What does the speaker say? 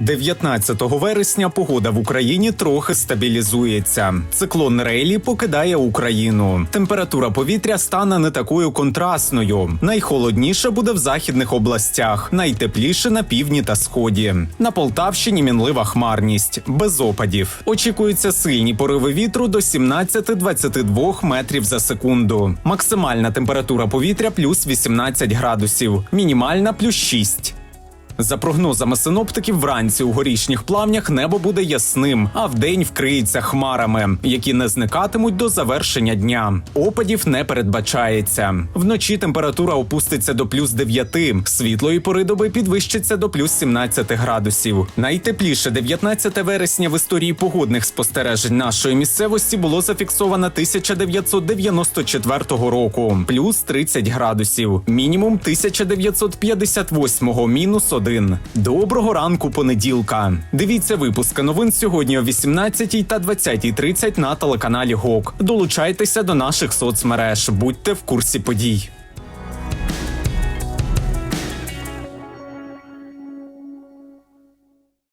19 вересня погода в Україні трохи стабілізується. Циклон Рейлі покидає Україну. Температура повітря стане не такою контрастною. Найхолодніше буде в західних областях, найтепліше на півдні та сході. На Полтавщині мінлива хмарність, без опадів. Очікуються сильні пориви вітру до 17-22 метрів за секунду. Максимальна температура повітря плюс 18 градусів, мінімальна плюс 6. За прогнозами синоптиків, вранці у горішніх плавнях небо буде ясним, а вдень вкриється хмарами, які не зникатимуть до завершення дня. Опадів не передбачається. Вночі температура опуститься до плюс 9, світлої пори доби підвищиться до плюс 17 градусів. Найтепліше 19 вересня в історії погодних спостережень нашої місцевості було зафіксовано 1994 року, плюс 30 градусів, мінімум 1958 мінус 1. Доброго ранку понеділка. Дивіться випуски новин сьогодні о 18 та 20.30 на телеканалі ГОК. Долучайтеся до наших соцмереж, будьте в курсі подій.